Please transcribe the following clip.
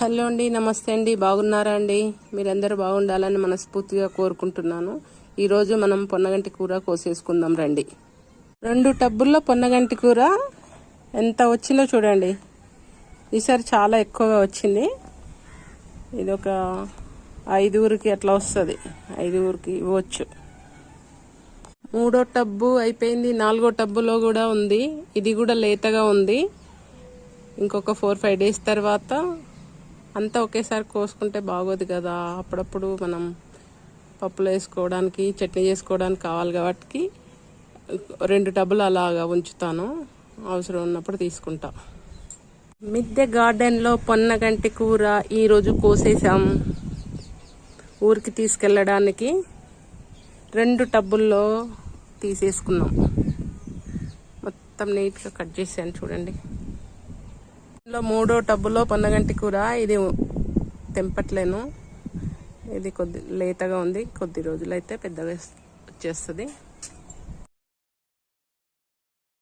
Hello అండి నమస్తే అండి. బాగున్నారా అండి? మీరందరూ బాగుండాలని మనస్ఫూర్తిగా కోరుకుంటున్నాను. ఈరోజు మనం పొన్నగంటి కూర కోసేసుకుందాం రండి. రెండు టబ్బుల్లో పొన్నగంటి కూర ఎంత వచ్చిందో చూడండి. ఈసారి చాలా ఎక్కువగా వచ్చింది. ఇది ఒక ఐదుగురికి అట్లా వస్తుంది. ఐదుగురికి ఇవ్వచ్చు. మూడో టబ్బు అయిపోయింది. నాలుగో టబ్బులో కూడా ఉంది. ఇది కూడా లేతగా ఉంది. ఇంకొక ఫోర్ ఫైవ్ డేస్ తర్వాత అంతా ఒకేసారి కోసుకుంటే బాగోదు కదా. అప్పుడప్పుడు మనం పప్పులు వేసుకోవడానికి చట్నీ చేసుకోవడానికి కావాలి కాబట్టి రెండు టబ్బులు అలాగా ఉంచుతాను. అవసరం ఉన్నప్పుడు తీసుకుంటా. మిద్దె గార్డెన్లో పొన్నగంటి కూర ఈరోజు కోసేసాం ఊరికి తీసుకెళ్ళడానికి రెండు టబ్బుల్లో తీసేసుకున్నాం. మొత్తం నీట్గా కట్ చేసాను చూడండి. లో మూడో టబ్బులో పొన్నగంటి కూర ఇది తెంపట్లేను. ఇది కొద్ది లేతగా ఉంది కొద్ది రోజులైతే పెద్దగా వచ్చేస్తుంది.